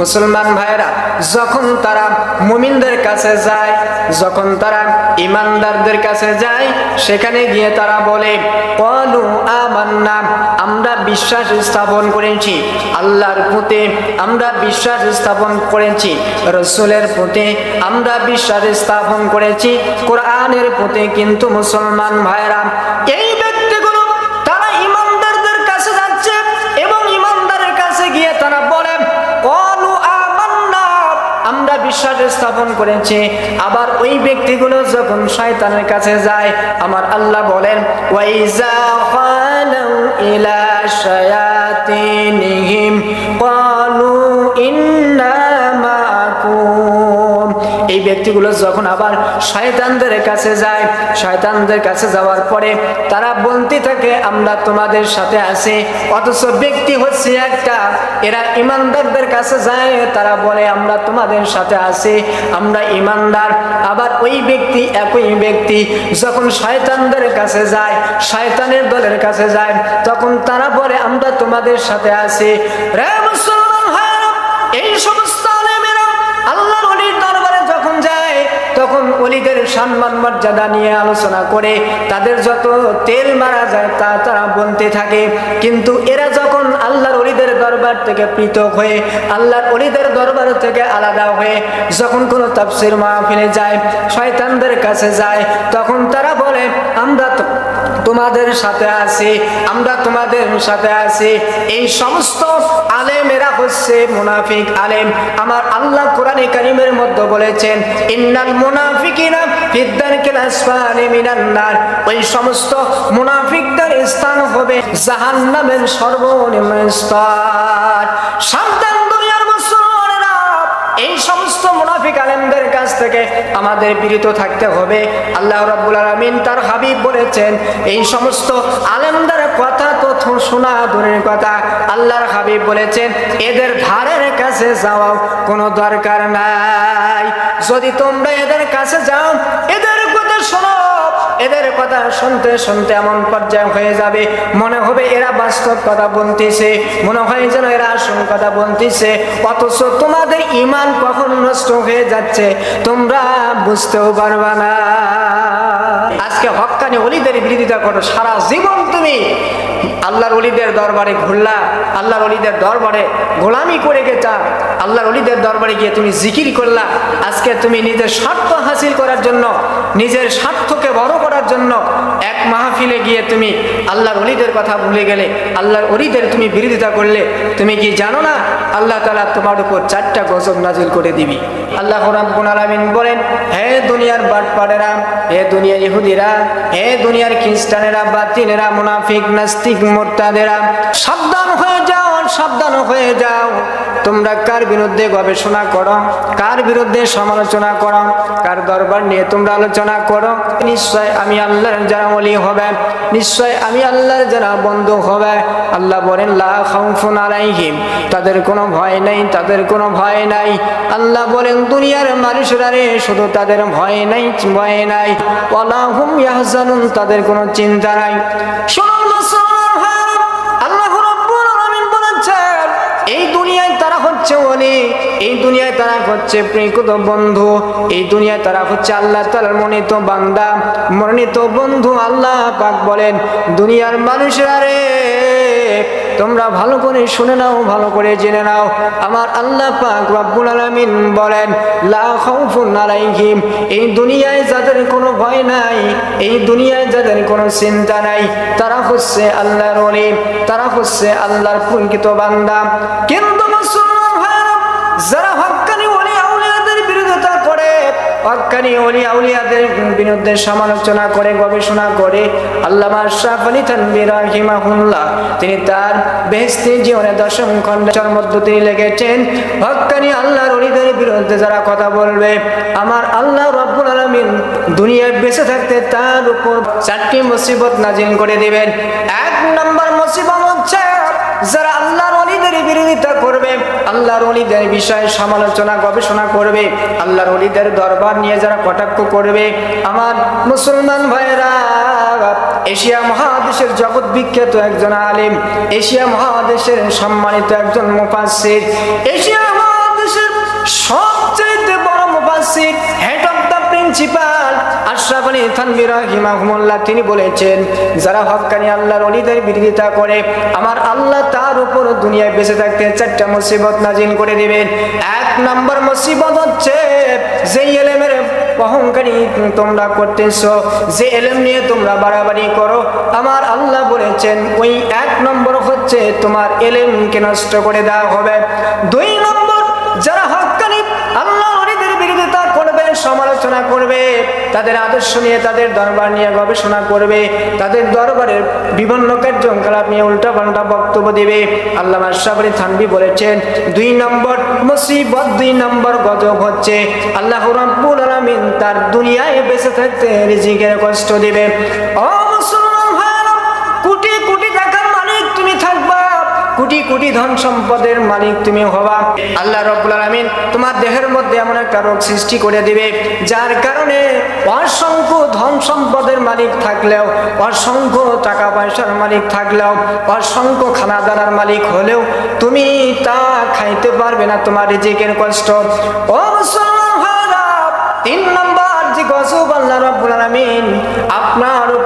মুসলমান ভাইরা যখন তারা মুমিনদের কাছে যায়, যখন তারা ইমানদারদের কাছে যায়, সেখানে গিয়ে তারা বলে কলু আমান্না, আমরা বিশ্বাস স্থাপন করেছি, আল্লাহর প্রতি আমরা বিশ্বাস স্থাপন করেছি, রসুলের প্রতি আমরা বিশ্বাস স্থাপন করেছি, কোরআনের প্রতি কিন্তু মুসলমান ভাইরা এই স্থাপন করেছে। আবার ওই ব্যক্তিগুলো যখন শয়তানের কাছে যায়, আমার আল্লাহ বলেন, ওয়াইজা ইলা শায়াতিনহিম এই ব্যক্তিগুলো যখন আবার শয়তানদের কাছে যায়, শয়তানদের কাছে যাওয়ার পরে তারা বলতে থাকে, আমরা তোমাদের সাথে আছি। অথচ ব্যক্তি হচ্ছে একটা, এরা ইমানদারদের কাছে যায়, তারা বলে, আমরা তোমাদের সাথে আছি, আমরা ইমানদার। আবার ওই ব্যক্তি একই ব্যক্তি যখন শয়তানদের কাছে যায়, শয়তানের দলের কাছে যায়, তখন তারা বলে, আমরা তোমাদের সাথে আছি। রে মুসলমান অলিদের সম্মান মর্যাদা নিয়ে আলোচনা করে তাদের যত তেল মারা যায় তা তারা বলতে থাকে। কিন্তু এরা যখন আল্লাহর অলিদের দরবার থেকে পৃথক হয়ে, আল্লাহর অলিদের দরবার থেকে আলাদা হয়ে যখন কোনো তাফসির মাহফিলে যায়, শয়তানদের কাছে যায়, তখন তারা বলে, আমরা তো তোমাদের সাথে আছি, আমরা তোমাদের সাথে আছি। এই সমস্ত আলেমেরা হচ্ছে মুনাফিক আলেম। আমার আল্লাহ কোরআনে কারিমের মধ্যে বলেছেন, ইন্নাল মুনাফিকিনা ফিদ্দারকিল আসফালি মিনান নার। ওই সমস্ত মুনাফিকদের স্থান হবে জাহান্নামের সর্বনিম্ন স্তর। সাবধান দুনিয়ার মুসলমানেরা। এই সমস্ত মুনাফিক আলেমদের কাছ থেকে আমাদের বিরত থাকতে হবে। আল্লাহ রাব্বুল আলামিন তার হাবিব বলেছেন, এই সমস্ত আলেমদের কথা তো শোনা, দূরের কথা আল্লাহর হাবিব বলেছেন। এদের ধারের কাছে যাওয়া কোনো দরকার নাই। যদি তোমরা এদের কাছে যাও, এদের কথা শোনো। এদের কথা শুনতে শুনতে এমন পর্যায়ে হয়ে যাবে। মনে হবে এরা বাস্তব কথা বলতেছে। মনে হয় যেন এরা আসল কথা বলতেছে। অথচ তোমাদের ইমান কখন নষ্ট হয়ে যাচ্ছে, তোমরা বুঝতেও পারবা না। আজকে হক্কানি অলিদের বিরোধিতা করো। সারা জীবন তুমি আল্লাহর অলিদের দরবারে ঘুরলা, আল্লাহর অলিদের দরবারে গোলামি করে গেছা, আল্লাহর অলিদের দরবারে গিয়ে তুমি জিকির করলা। আজকে তুমি নিজের স্বার্থ হাসিল করার জন্য, নিজের স্বার্থকে বড় করার জন্য এক মাহফিলে গিয়ে তুমি আল্লাহর অলিদের কথা ভুলে গেলে, আল্লাহর অলিদের তুমি বিরোধিতা করলে, তুমি কি জানো না আল্লাহ তালা তোমার উপর চারটা গজব নাজিল করে দিবি। আল্লাহ রাব্বুল বলেন, হে দুনিয়ার বাটপাড়েরা, হে দুনিয়ার ইহুদিরা, হে দুনিয়ার খ্রিস্টানেরা বাতিনেরা মুনাফিক, নাস্তিক, মোর্তাদেরা, সাবধান হয়ে যাও। সাবধান হয়ে যাও। তোমরা কার বিরুদ্ধে গবেষণা করো? কার বিরুদ্ধে সমালোচনা করো? কার দরবার নিয়ে তোমরা আলোচনা করো? নিশ্চয় আমি আল্লাহর যারা অলি হবে, নিশ্চয় আমি আল্লাহর যারা বন্ধু হবে। আল্লাহ বলেন, লা খাউফুন আলাইহিম। তাদের কোনো ভয় নাই, তাদের কোনো ভয় নাই। আল্লাহ বলেন, দুনিয়ার মানুষরা রে, শুধু তাদের ভয় নাই ভয় নাই। ওয়ালা হুম ইয়াহজানুন, তাদের কোনো চিন্তা নাই। শুনুন এই দুনিয়ায় তারা হচ্ছে প্রিয়ত বন্ধু, এই দুনিয়ায় তারা হচ্ছে আল্লাহ তালার মনোনীত বান্দা, মনোনীত বন্ধু আল্লাহ পাক বলেন, দুনিয়ার মানুষরা রে, তোমরা ভালো করে শুনে নাও, ভালো করে জেনে নাও। আমার আল্লাহ পাক রব্বুল আলামিন বলেন, লা খাউফুন আলাইহিম, এই দুনিয়ায় যাদের কোনো ভয় নাই, এই দুনিয়ায় যাদের কোনো চিন্তা নাই, তারা হচ্ছে আল্লাহর ওলি তারা হচ্ছে আল্লাহর প্রকৃত বান্দা। কিন্তু হক্কানি ওলি আউলিয়াদের বিরুদ্ধে সমালোচনা করে, গবেষণা করে আল্লামা আশরাফ আলী রাহিমাহুল্লাহ, তিনি তার বেহেস্তি জীবনে দশম খণ্ডের মধ্যে তিনি লেগেছেন হক্কানি আল্লাহর অলিদের বিরুদ্ধে যারা কথা বলবে, আমার আল্লাহ রব্বুল আলামিন দুনিয়ায় বেঁচে থাকতে তার উপর চারটি মুসিবত নাজিল করে দিবেন। এক নম্বর মুসিবত হচ্ছে, যারা আল্লাহর বিরোধিতা করবে, আল্লাহর অলিদের বিষয়ে সমালোচনা, গবেষণা করবে, আল্লাহর অলিদের দরবার নিয়ে যারা কটাক্ষ করবে। আমার মুসলমান ভাইরা এশিয়া মহাদেশের জগৎ বিখ্যাত একজন আলিম, এশিয়া মহাদেশের সম্মানিত একজন মুফাসসির, এশিয়া মহাদেশের সবচেয়ে বড় মুফাসসির হেড অফ দ্য প্রিন্সিপাল তিনি বলেছেন, যারা হকানি আল্লাহর অলিদের বিরোধিতা করে, আমার আল্লাহ তার উপর দুনিয়ায় বেঁচে থাকতে চারটা মুসিবত নাজিল করে দিবেন। এক নম্বর মুসিবত হচ্ছে যে এলেমের অহংকারী তোমরা করতেছ, যে এলেম নিয়ে তোমরা বাড়াবাড়ি করো, আমার আল্লাহ বলেছেন, ওই এক নম্বর হচ্ছে, তোমার এলেমকে নষ্ট করে দেওয়া হবে। দুই নম্বর সমালোচনা করবে, তাদের আদর্শ নিয়ে তাদের দরবার নিয়ে গবেষণা করবে, তাদের দরবারের বিভিন্ন কার্যকলাপ নিয়ে উল্টা পাল্টা বক্তব্য দেবে। আল্লাহ আশাফরি থানবি বলেছেন, দুই নম্বর মুসিবত, দুই নম্বর গজব হচ্ছে, আল্লাহ রাব্বুল আলামিন তার দুনিয়ায় বেঁচে থাকতে রিজিকের কষ্ট দেবে ও কোটি কোটি ধন সম্পদের মালিক তুমি হবা। আল্লাহ রব্বুল আলামিন তোমার দেহের মধ্যে এমন একটা রোগ সৃষ্টি করে দিবে যার কারণে অসংখ্য ধন সম্পদের মালিক থাকলেও অসংখ্য টাকা পয়সার মালিক থাকলেও অসংখ্য খানা দানার মালিক হলেও তুমি তা খাইতে পারবে না তোমার রিজিকের কষ্ট। ভাইরা, তিন নম্বর যে গজব আল্লাহ রাব্বুল আলামিন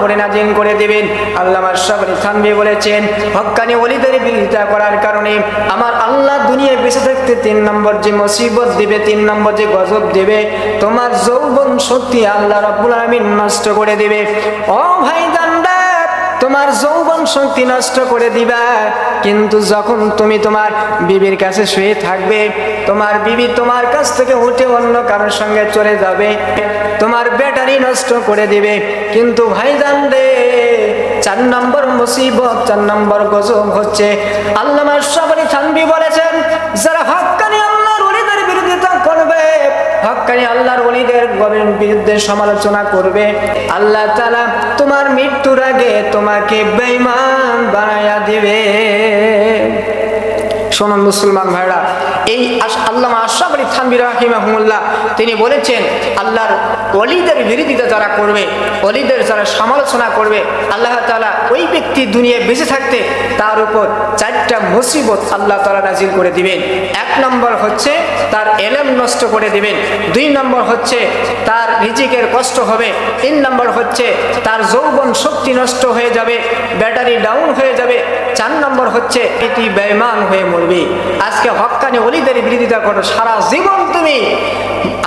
উপরে নাজিন করে দেবেন। আল্লাহ সাবরি থানবি বলেছেন, হক্কানি অলিদের বিরোধিতা করার কারণে আমার আল্লাহ দুনিয়ায় বেঁচে থাকতে তিন নম্বর যে মুসিবত দেবে, তিন নম্বর যে গজব দেবে, তোমার যৌবন শক্তি আল্লাহ রব্বুল আলমিন নষ্ট করে দেবে। ও ভাই তোমার যৌবন শক্তি নষ্ট করে দিবা। কিন্তু যখন তুমি তোমার বিবির কাছে শুয়ে থাকবে, তোমার বিবি তোমার কাছ থেকে উঠে অন্য কারোর সঙ্গে চলে যাবে, তোমার ব্যাটারি নষ্ট করে দিবে। কিন্তু ভাইজান রে, চার নম্বর মুসিবত, চার নম্বর গজব হচ্ছে। আল্লাহ সবারই থানবি বলেছেন, যারা হক্কানি হক্কানি আল্লাহর অলিদের বিরুদ্ধে সমালোচনা করবে। আল্লাহ তালা তোমার মৃত্যুর আগে তোমাকে বেঈমান বানায়া দিবে। শোনুন মুসলমান ভাইরা, এই আল্লামা আশরাফ আলী থানবি রাহিমাহুল্লাহ তিনি বলেছেন, আল্লাহর অলিদের বিরোধিতা যারা করবে অলিদের যারা সমালোচনা করবে, আল্লাহ তালা ওই ব্যক্তি দুনিয়ায় বেঁচে থাকতে তার উপর চারটা মুসিবত আল্লাহ তাআলা নাজিল করে দিবেন। এক নম্বর হচ্ছে তার এলেম নষ্ট করে দিবেন। দুই নম্বর হচ্ছে তার রিজিকের কষ্ট হবে। তিন নম্বর হচ্ছে তার যৌবন শক্তি নষ্ট হয়ে যাবে, ব্যাটারি ডাউন হয়ে যাবে। চার নম্বর হচ্ছে এটি ব্যয়মান হয়ে মরবে আজকে হক্কানি অলিদের বিরোধিতা করো, সারা জীবন তুমি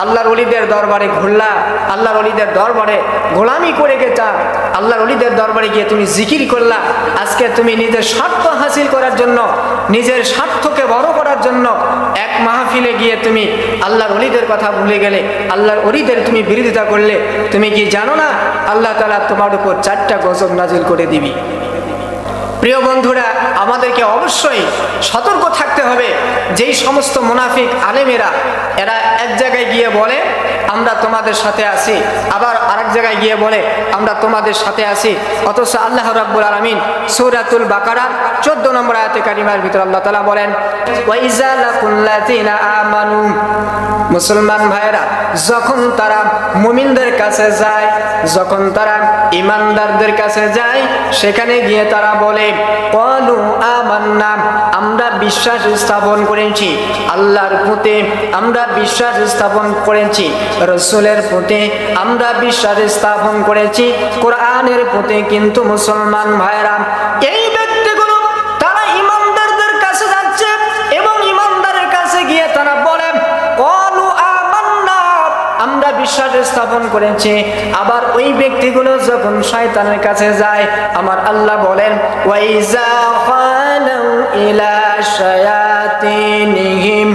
আল্লাহর অলিদের দরবারে ঘুরলা, আল্লাহর অলিদের দরবারে গোলামি করে গেছা, আল্লাহর অলিদের দরবারে গিয়ে তুমি জিকির করলা। আজকে তুমি নিজের স্বার্থ হাসিল করার জন্য, নিজের স্বার্থকে বড় করার জন্য এক মাহফিলে গিয়ে তুমি আল্লাহর অলিদের কথা ভুলে গেলে, আল্লাহর অলিদের তুমি বিরোধিতা করলে, তুমি কি জানো না, আল্লাহ তালা তোমার উপর চারটা গজব নাজিল করে দিবি। প্রিয় বন্ধুরা, আমাদেরকে অবশ্যই সতর্ক থাকতে হবে। যেই সমস্ত মুনাফিক আলেমেরা, এরা এক জায়গায় গিয়ে বলে, আমরা তোমাদের সাথে আছি। আবার আরেক জায়গায় গিয়ে বলে, আমরা তোমাদের সাথে আছি। অথচ আল্লাহ রাব্বুল আলামিন সূরাতুল বাকারা 14 নম্বর আয়াতে কারিমার ভিতর আল্লাহ তাআলা বলেন মুসলমান ভাইরা যখন তারা মুমিনদের কাছে যায়, যখন তারা ইমানদারদের কাছে যায়, সেখানে গিয়ে তারা বলে আমরা বিশ্বাস স্থাপন করেছি, আল্লাহর প্রতি আমরা বিশ্বাস স্থাপন করেছি, রসুলের প্রতি আমরা বিশ্বাস স্থাপন করেছি, কোরআনের প্রতি কিন্তু মুসলমান ভাইরা এই স্থাপন করেছি। আবার ওই ব্যক্তিগুলো যখন শয়তানের কাছে যায়, আমার আল্লাহ বলেন, ওয়াইজা ইলা শায়াতিনহিম।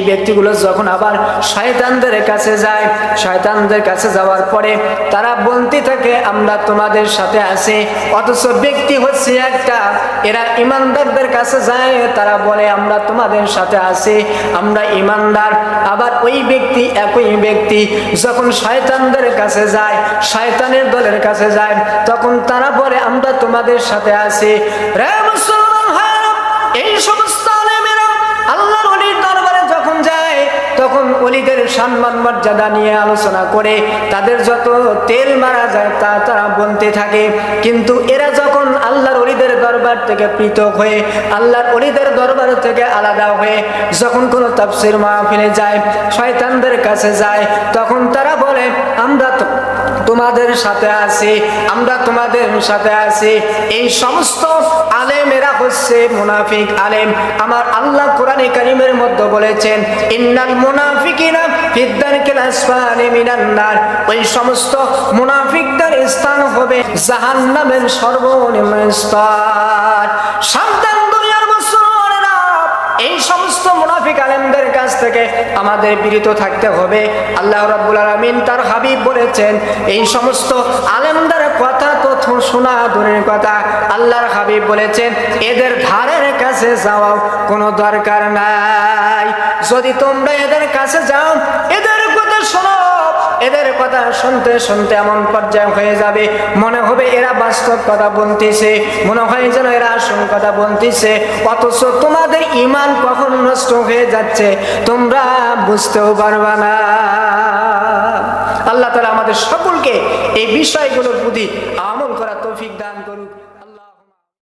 এই ব্যক্তিগুলো যখন আবার শয়তানদের কাছে যায়, শয়তানদের কাছে যাওয়ার পরে তারা বলতে থাকে, আমরা তোমাদের সাথে আছি। অথচ ব্যক্তি হচ্ছে একটা, এরা ইমানদারদের কাছে যায়, তারা বলে, আমরা তোমাদের সাথে আছি, আমরা ইমানদার। আবার ওই ব্যক্তি একই ব্যক্তি যখন শয়তানদের কাছে যায়, শয়তানের দলের কাছে যায়, তখন তারা বলে, আমরা তোমাদের সাথে আছি। রে মুসলমান! তখন অলিদের সম্মান মর্যাদা নিয়ে আলোচনা করে তাদের যত তেল মারা যায় তা তারা বলতে থাকে, কিন্তু এরা যখন আল্লাহর অলিদের দরবার থেকে পৃথক হয়ে, আল্লাহর অলিদের দরবার থেকে আলাদা হয়ে যখন কোনো তাফসির মাহফিলে যায়, শয়তানদের কাছে যায়, তখন তারা বলে, আমরা তো তোমাদের সাথে আছি, আমরা তোমাদের সাথে আছি। এই সমস্ত আলেমেরা হচ্ছে মুনাফিক আলেম। আমার আল্লাহ কোরআনে কারিমের মধ্যে বলেছেন, ইন্নাল মুনাফিকিনা ফিদ্দার কিলাসফানি মিনান নার। ওই সমস্ত মুনাফিকদের স্থান হবে জাহান্নামের সর্বনিম্ন স্তর। সাবধান সমস্ত মুনাফিক আলেমদের কাছ থেকে আমাদের বিরত থাকতে হবে। আল্লাহ রাব্বুল আলামিন তার হাবিব বলেছেন, এই সমস্ত আলেমদের কথা তো শোনা, দূরের কথা আল্লাহর হাবিব বলেছেন। এদের ধারের কাছে যাওয়া কোনো দরকার নাই। যদি তোমরা এদের কাছে যাও, এদের কথা শোনো। এদের কথা শুনতে শুনতে এমন পর্যায় হয়ে যাবে। মনে হবে এরা বাস্তব কথা বলতেছে। মনে হয় যেন এরা আসল কথা বলতেছে। অথচ তোমাদের ইমান কখন নষ্ট হয়ে যাচ্ছে, তোমরা বুঝতেও পারবা না। আল্লাহ তালা আমাদের সকলকে এই বিষয়গুলোর প্রতি আমল করা